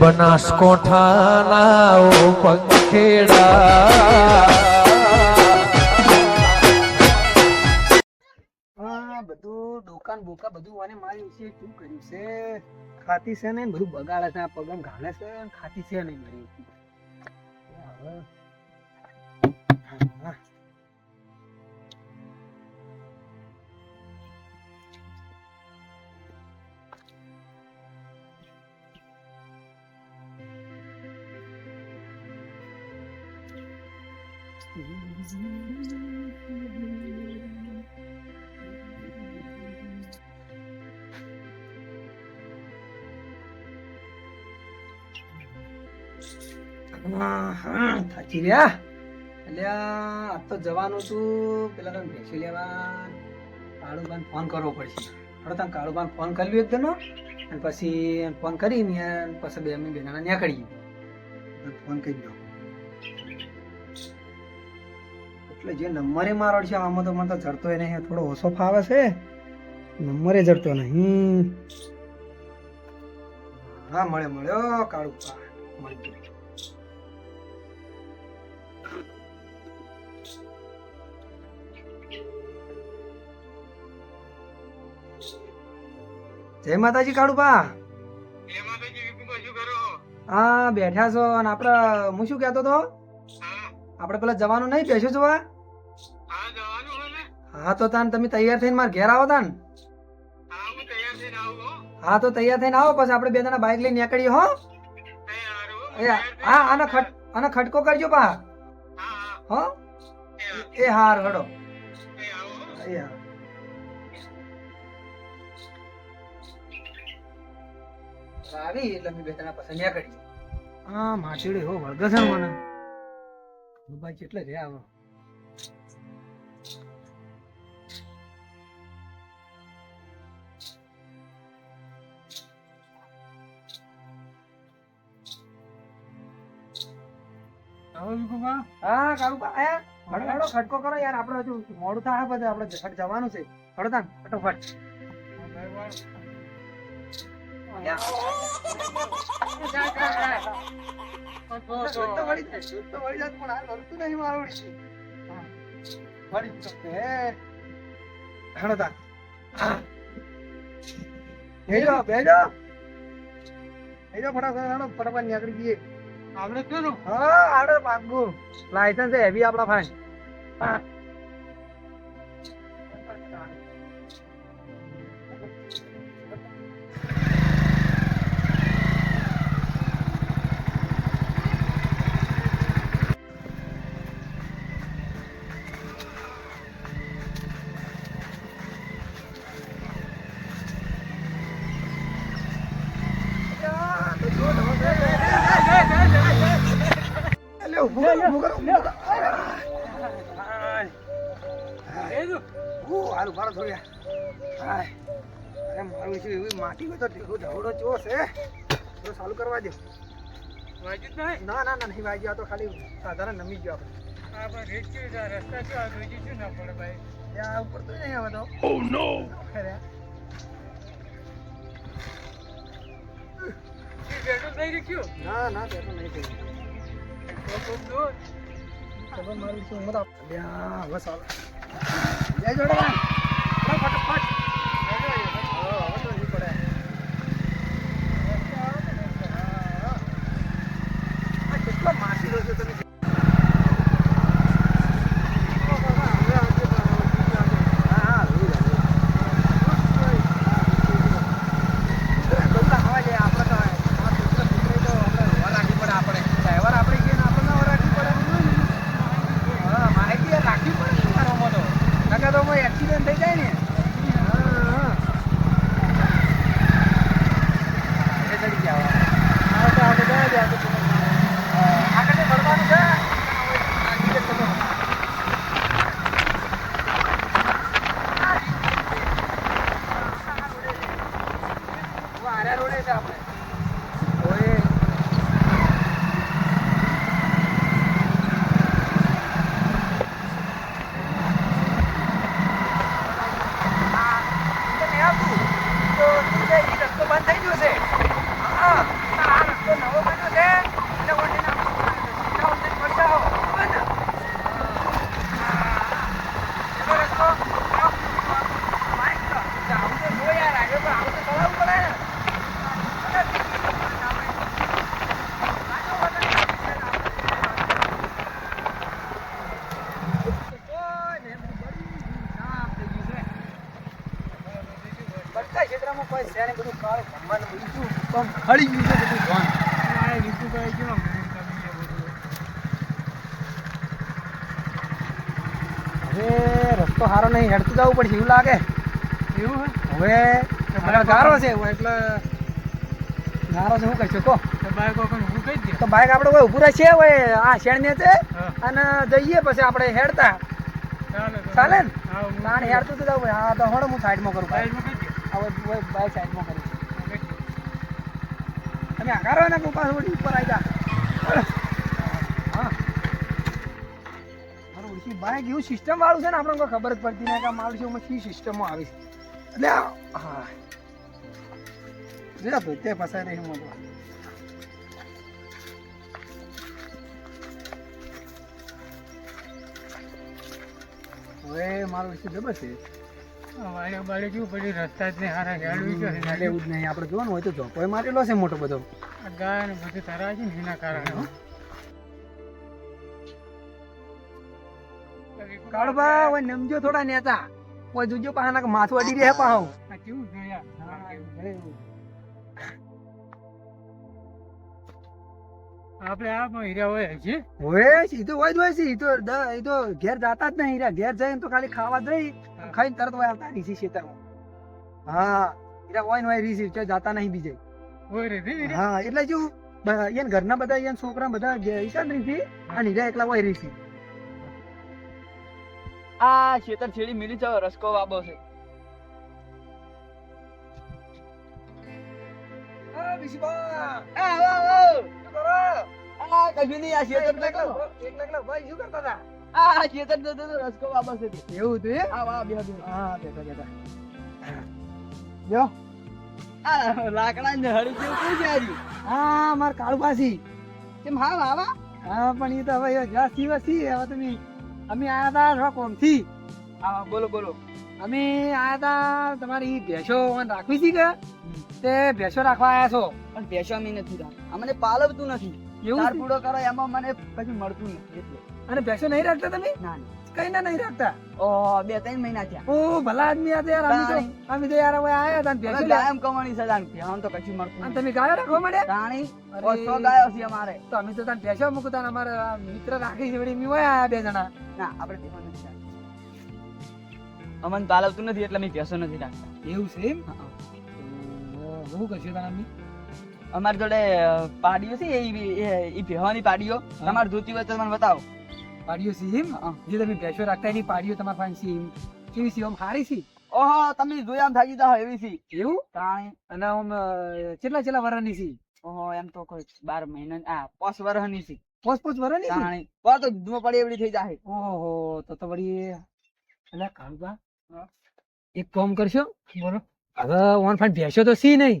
બનાસકોઠાના પંખેડા બધું દુકાન બોકા બધું આને મારી છે શું કર્યું છે? ખાતી છે ને બધું બગાડે છે પગમ ઘાલે છે ખાતી છે નહીં મારી. હા, હા, થાકી રહ્યા એટલે આ તો જવાનું છું પેલા તમે ભેંસી લેવા કાળુબાન ફોન કરવો પડશે હવે તમે કાળુબાન ફોન કરી લ્યો એકદમ અને પછી ફોન કરીને અને પછી બે અમે બેના નીકળીએ ફોન કરી દો એટલે જે નંબરે મારો છે આમાં તો મને તો જડતો નહીં થોડો ઓછો ફાવે છે. નંબરે જડતો નહીં. હા મળે મળ્યો કાળુ મળી ગયો. જય માતાજી કાળુપા હા બેઠા છો. અને આપડે હું શું કહેતો તો આપણે પેલા જવાનું નહીં બેસ્યું જોવા? હા તો તાન તમે તૈયાર થઈને મારા ઘેર આવો તાન. હા તો તૈયાર થઈને આવો પછી આપણે બે જણા બાઇક લઈને નીકળીએ હો. હા આનો ખટ આનો ખટકો કરજો પા હો એ હાર. હડો. એ હા. આવી એટલે મેં બે જણા પછી નીકળીએ. હા માછીડી હો વળગસણ છે મને. દુબાઈ કેટલે રહ્યા આવો હા કાળુબા આયા હડો હડો ખટકો કરો યાર આપણે હજુ મોડું થાય બધે આપણે ઝટ જવાનું છે. હડો તાન ફટોફટ. તો વળી જાય, છે ને હા. વળી જ જશે, હે. હડો તાન. બેજો, બેજો. બેજો ફટાફટ, હાય. ઉ, હારું, મારો થોડી. હાય. અરે મારું શું એવી માટી હોય તો ઢેગો ઢવડો ચો છે તો ચાલુ કરવા દો ના ના ના નહીં વાજ્યું આ તો ખાલી સાધારણ નમી ગયો આપણે ત્યાં ઉપર તો નહીં આવે તો અરે. ના ના તે નહીં થયું ચલો મારું શું ઉંમર આપ- હવે ચાલો. જય જોડેવાન. ફટાફટ, ફટાફટ. હા, હવે તો નહીં પડે. આ કેટલો માસીલો છે તમે હા, હા, રોજ આવે. બધા હવા લે, આપણે તો આ છોકરા છોકરી તો આપણે હવા રાખવી પડે આપણે. તહેવાર આપણે કહીએ ને આપણને હવા રાખવી પડે. હા, માહિતી યાર રાખવી પડે ને યાર આમાં તો. નકર તો આમાં accident થઈ જાય ને. હા, હા. એ ચડી ગયા હવે. હા, તો આપણે જવા દે, આપણે પેલા. હા, આગળ જે ભરવાનું છે, accident થતો. હવે આર્યા રોડે છે આપણે. ઓય. આ, તો નહીં આવતું. તો શું છે, ઈ રસ્તો બંધ થઈ ગયો છે. હા, આ રસ્તો નવો બધું ગયું છે બધું ધોન. હવે રસ્તો સારો નહીં હેડતું જવું પડશે એવું લાગે. હવે હવે ગારો છે એટલે ગારો છે શું કરશો કહો તો બાઈક આપણે કોઈ ઊભું રહેશે હવે આ શેણ ને છે અને જઈએ પછી આપણે હેડતા. ચાલે ને? ના હેડતું તો જવું હા તો હળ હું સાઈડમાં કરું હવે બાઈક સાઈડમાં સિસ્ટમ વાળું છે ને, આપણને ખબર જ પડતી નહીં કે મારું છે શી સિસ્ટમમાં આવી છે. એટલે હા. જોયા તો તે ફસાઈ રહી હું હવે મારું વિશે જબર છે. રસ્તા જ નહીં હારા હેડવી છે એટલે એવું જ નહીં. આપણે જોવાનું હોય તો ઝોપોય મારેલો છે મોટો બધો? આ ગાય ને બધું તરાય છે ને એના કારણે. હો. હવે નમજો થોડા નેતા. ઓય જોજો પાહા માથું અડી રહે પાહો કેવું જોયા આપણે આ હીરા હોય છે ઓય ઈ તો હોય જ હોય છે. તો દ- તો ઘેર જાતા જ નહીં હીરા. ઘેર જઈને તો ખાલી ખાવા જ રહી. ખાઈને તરત હોય આવતા રીસી ખેતરમાં હા ઈરા હોય ને હોય રીસી ચાલ જાતા નહીં બીજે. હોય રે રે હા એટલે જો એને ઘરના બધા એને છોકરા બધા ઈશા જ રીસી અને હીરા એકલા હોય રીસી. આ ખેતર છેડી મિલી જાવ રસકો વાબો છે. આ વિશીબા આ આ કશું નહીં આ ખેતર એકલા એકલા ભાઈ શું કરતા હતા? આ ખેતર તો તો રસકો વાપસ છે એવું હતું એ આ વા બે હા બેઠા બેઠા. જો. આ લાકડા ને હળી જેવું કોઈ જાય હા માર કાળુબાસી કેમ હા વાવા હા? પણ એ તો હવે જાસી વસી હવે તમે અમે આયા હતા થોડા કોમથી. હા બોલો બોલો. અમે આયા હતા તમારી ભેંસો રાખવી હતી કે? તે ભેંસો રાખવા આયા છો. પણ ભેંસો અમે નથી રાખતા અમને પાલવતું નથી. એવું છે? પૂડો કરો એમાં મને કશું મળતું નથી. એટલે. અને ભેંસો નહીં રાખતા તમે. કઈ ના નહીં રાખતા? ઓ બે ત્રણ મહિના થયા. ઓ ભલા આદમી હતા યાર અમે તો અમે તો યાર હવે આયા હતા ભેંસો કાયમ કમાણી છે તાન. આમ તો કશું મળતું અને તમે ગાયો રાખવા માંડ્યા? રાણી ઓ સો ગાયો છે અમારે. તો અમે તો તાન ભેંસો મૂકતા ને અમારા મિત્ર રાખી છે વળી અમે હોય આયા બે જણા. ના આપણે તેમાં નથી અમને પાલવતું નથી એટલે મેં પૈસો નથી રાખતા. એવું છે એમ. બહુ કરશે તાન અમે અમારી જોડે પાડીઓ છે એ એ- એ ભેવાની પાડીઓ. તમારે જોતી હોય તો મને બતાવો. પાડીઓ સીમ? જે તમે ભેંસો રાખતા એની પાડીઓ તમારા પાસે સીમ. કેવી સીમ? સારી સી ઓહો તમે જોયા થાકી જાઓ એવી સી એવું? તાણી અને આમ કેટલા કેટલા વર્ષની સી ઓહો એમ તો કોઈ બાર મહિના આ પાંચ વર્ષની સી પાંચ પાંચ વર્ષની તાણી પર તો દૂધમાં પડી એવડી થઈ જાય ઓહો તો તો વળી એટલે કાળુબા એક કામ કરશો? બોલો હવે ઓન ફાઈન ભેંસો તો સી નહીં.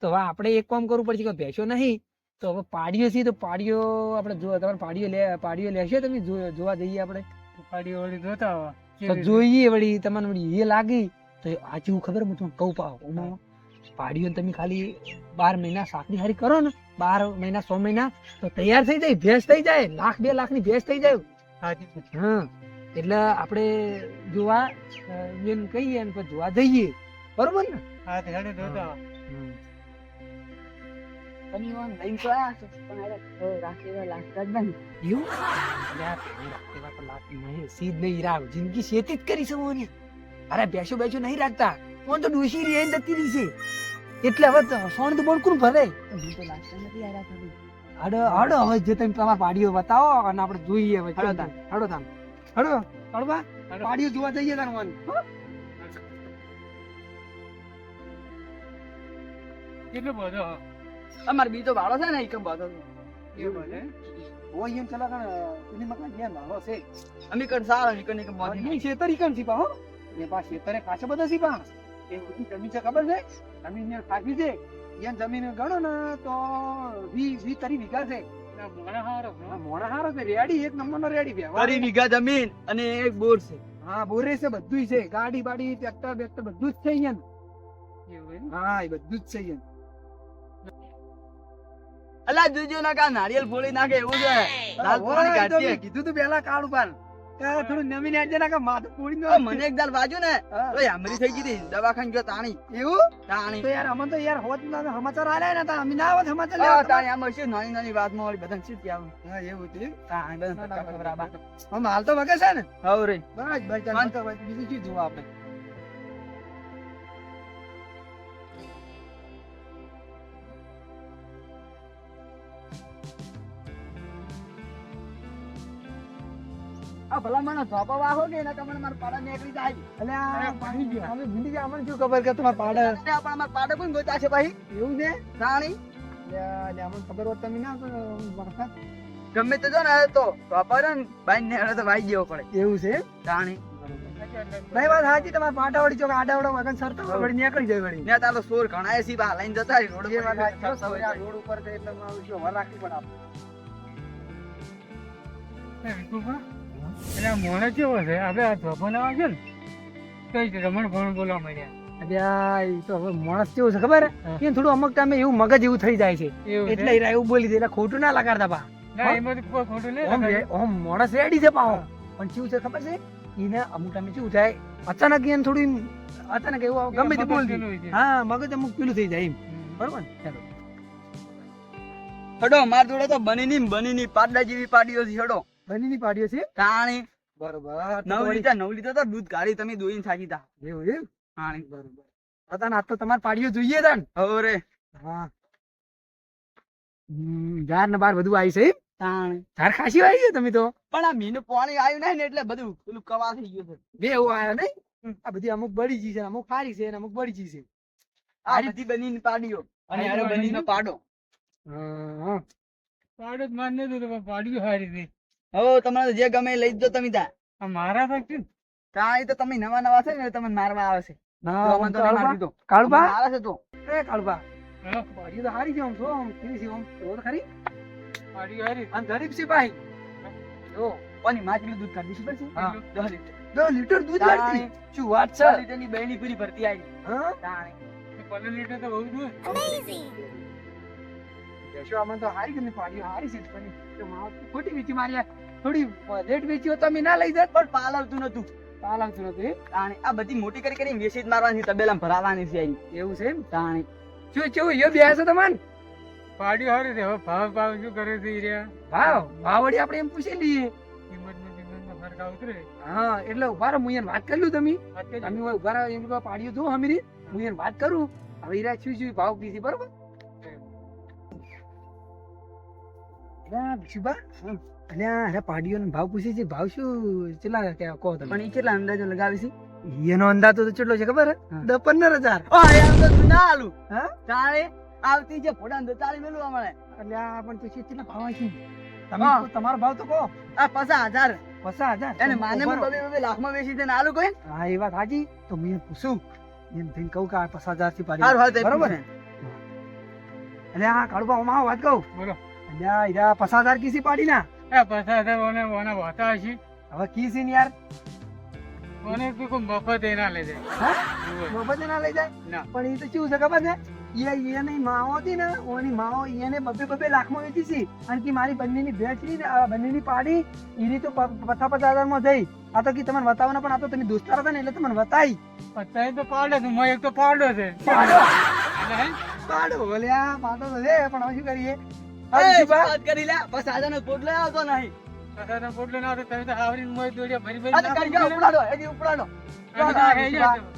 તો હવે આપણે એક કામ કરવું પડશે કે ભેંસો નહીં? તો હવે પાડીઓ સી તો પાડીઓ આપણે જો તમારે પાડીઓ લે પાડીઓ લેશે તમે જોવા જઈએ આપણે. પાડીઓ વળી જોતા હોય તો જોઈએ વળી તમને વળી એ લાગી તો આ હું ખબર હું તમને કહું પાવ પાડીઓ તમે ખાલી બાર મહિના સાકની હારી કરો ને બાર મહિના સો મહિના તો તૈયાર થઈ જાય ભેંસ થઈ જાય લાખ બે લાખની ભેંસ થઈ જાય. હા એટલે આપણે જોવા એમ કહીએ ને જોવા જઈએ. બરોબર ને? હા જોતા આવો. તમે ઓન લઈને તો તમારા પાડીઓ બતાવો અને આપણે જોઈએ પાડીઓ જોવા જઈએ વન કેટલો બધો અમારે બીજો ભાડો છે ને બધો એવું બધે એમ ચલા કણ છે અમે કણ સારા નીકળ નીકળ બાકી બોધી શેતરી કણ છી હો ને પા શેતરે ખાસા બધા છી એ બધી જમીન છે ખબર છે? જમીન ને ખાસી છે. યાન જમીન ગણો ને તો વી વી તરી વીઘા છે. હારો હારો છે રેડી એક નંબર નો રેડી વીઘા જમીન અને એક બોર છે. હા બોરે છે બધું છે. ગાડી બાડી ટ્રેક્ટર બેક્ટર બધું જ છે અહીંયા હા એ બધું જ છે અહીંયા અલા જોજો ના કા નારિયેલ ફોડી નાખે એવું છે. દાલ પાણી તો કીધું તું પેલા કાળું પાન થોડું નવીન આડજે ના કે માથું ફોડી તો મને એક દાલ વાજ્યું ને. તો યામરી થઈ ગઈ દવાખાને ગયો તાણી. એવું? તાણી. તો યાર અમને તો યાર હોત ના સમાચાર આલે ને તા અમે ના આવત સમાચાર લેવા તાણી આમ હશે નાની નાની વાતમાં વળી બધાને શું કહેવું હા એવું હતું તાણી બધાને બરાબર. આમ હાલ તો વગે છે ને? હવ રે. બસ બસ. બીજું શું જોવા આપણે? આ ભલા મને ધોપા વાહો કે એના તમને મારા પાડા નીકળી જાય. એટલે આ અરે, ગયા. અમે ભૂલી ગયા અમને શું ખબર કે તમારા પાડા? અરે પણ અમારા પાડા કોણ ગોતા છે ભાઈ. એવું છે? રાણી? લે, લે, અમને ખબર હોત તમે ના કરો, ગમે તો જો ને તો ધોપા ને ભાઈ ને તો વાઈ જેવો પડે. એવું છે? તાણી ભાઈ વાત સાચી તમારા પાટાવાળી ચોક આડાવડો વગર સરતો વળી નીકળી જાય વળી. ને તારો સોર ઘણા એસી બા લઈને જતા રોડ. રોડ ઉપર એટલે મારું શું વર રાખવી પડે આપણે. એટલે આ મોણો કેવો છે? આપણે આ ધોપણ આવે છે ને? કઈ રમણ ભણ બોલવા માંડ્યા. અરે તો હવે માણસ કેવું છે ખબર? કે થોડું અમુક ટાઈમે એવું મગજ એવું થઈ જાય છે. એટલે એવું બોલી દે એટલે ખોટું ના લગાડતા પા એમાં ઓમ માણસ રેડી છે પાહો. પણ કેવું છે ખબર છે? એને અમુક ટાઈમે કેવું થાય અચાનક એને થોડું અચાનક એવું ગમે તે બોલી. હા મગજ અમુક પેલું થઈ જાય એમ. બરોબર ને? ચાલો. હડો માર જોડે તો બની ની બની ની પાડા જેવી પાડીઓ છે હડો. બનીની પાડ્યો છે. તાણી. બરોબર. નવ લીટર નવ લીટર તો દૂધ ગાડી તમે દોઈને થાકી તા એવું એમ? તાણી. બરોબર. પતા આ તો તમારે પાડ્યો જોઈએ તાન ઓરે હા. જાર ને બાર બધું આવી છે? તાણી. ખાસી આવી ગયો તમે તો? પણ આ મીનું પાણી આવ્યું નહીં ને એટલે બધું પેલું કવા થઈ ગયું છે. બે એવું આવ્યા નહીં? આ બધી અમુક બળી ગઈ છે અમુક ખારી છે અમુક બળી ગઈ છે. આ બધી બની ની પાડીઓ. અને આરો બની બની નો પાડો. હા. પાડો જ માન દીધો, પાડ્યું હારી હવે તમારે જે ગમે એ લઈ જ તમે તા મારા તો ને. તો તમે નવા નવા છે ને તમને મારવા આવે છે ના, તો તો તો નહીં કાળુબા મારી દીધો. કાળુબા આવે છે તો એ કાળુબા હા, તો સારી છે આમ આમ કેવી છે આમ તો ખરી પાડ્યું હારી. આમ ગરીબ છે ભાઈ જો કોની માછલી દૂધ કાઢી છે હા. દસ લીટર. દસ લીટર દૂધ તાણી. શું વાત છ બહેની પૂરી ભરતી આવી હા તાણી. પંદર લીટર તો બહુ દૂધ. બેસો આમાં તો હારી ગમી પાડીઓ હારી છે પણ તો ખોટી વીચી મારી આ. થોડી લેટ વેચી હોત તો અમે ના લઈ જાત. પણ પાલવતું નતું પાલવતું નતું તાણી આ બધી મોટી કરી કરી મેસેજ મારવાની તબેલા ભરાવાની છે એવું છે તાણી. શું કેવું યો બે છે તમને પાડ્યું હારી છે. હવે ભાવ ભાવ શું કરે છે ઈ ભાવ? ભાવડી આપણે એમ પૂછી લઈએ. ફરક ઉતરે. હા એટલે ઊભા રહો હું એને વાત કરી લઉં તમે. તમે હોય ઊભા રહો એમ પાડ્યું તું હમીરી હું એને વાત કરું. હવે ઈરા શું શું ભાવ પીધી બરોબર? અલ્યા ભીખુભા, અલ્યા અરે પાડીઓનો ભાવ પૂછી છે. ભાવ શું? કેટલા કે કહો તમે પણ એ કેટલા અંદાજો લગાવી છે? એનો અંદાજો તો કેટલો છે ખબર. દસ પંદર હજાર. ના આલું હા? તારે આવતી છે ફોટા તો તારે મેલું મળે. એટલે આ પણ પછી કેટલા ભાવ છે તમે તમારો ભાવ તો કહો. આ પચાસ હજાર. પચાસ હજાર? એને માને બબે બબે લાખમાં વેચી દે ને આલું કોઈ? હા એ વાત હાજી તો મેં પૂછું. એમ થઈને કહું કે આ પચાસ હજારથી પાડી બરોબર? એટલે આ કાળુબા માં વાત કહું? બોલો. એટલે પચાસ હજાર કીસી પાડી ના એ પચાસ હજાર ઓને ઓના વાતા હશે. હવે કીસી ને યાર ઓને તો કોઈ મફત ના લઈ જાય. મફત ના લઈ જાય પણ એ તો કેવું છે ખબર છે એ એની માઓ હતી ને ઓની માઓ એને બબે બબે લાખમાં વેચી છે અને કે મારી બંનેની ભેંચની ને બંનેની પાડી એની તો પચાસ પચાસ હજારમાં જઈ આ તો કે તમને બતાવવાના પણ આ તો તમે દોસ્તાર હતા ને એટલે તમને બતાવી અત્યારે તો પાડો છે. મોં એક તો પાડો છે. પાડો પાડો બોલ્યા પાડો છે પણ હવે શું કરીએ? વાત કરી લે. પચાસ હજાર પોટલો આવતો નહીં. પચાસ પોટલો ના હતો, તમે તો દોડ્યા ભરી ભરી કરી ઉપડાડો ઉપડાડો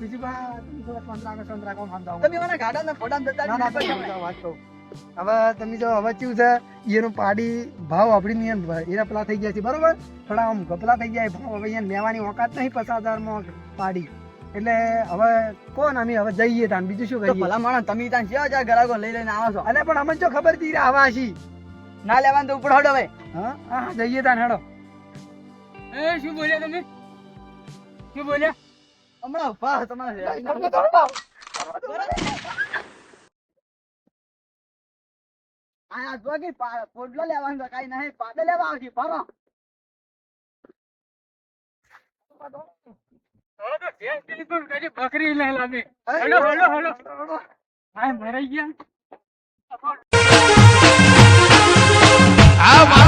બીજું મને ગાડા ને ના, ના, વાત કહું. હવે તમે જો હવે કેવું છે? એનું પાડી ભાવ આપડી એના પેલા થઈ ગયા છે બરોબર? થોડા આમ ગપલા થઈ ગયા ભાવ. હવે અહીંયા લેવાની ઓકાત નહીં પચાસ હજારમાં પાડી. એટલે હવે કોણ અમે? હવે જઈએ તાન. બીજું શું કહીએ ભલા માણસ તમે તાન જ્યાં જ્યાં ગ્રાહકો લઈ લઈને આવો છો? અલે પણ અમને જો ખબર હતી રે આવા છી ના લેવાનું તો ઉપડાડો હવે હા? હા જઈએ તાન હડો. એ શું બોલ્યા તમે? શું બોલ્યા? હમણાં ઊભા તમારે આ જોગી કે પા- પોટલો લેવાનું કાંઈ નહીં. પાડે લેવા આવશે ફરો બકરી લઈ લાવી. Hello hello hello. હા મરાઈ ગયા? આ મારો બનાસકોઠો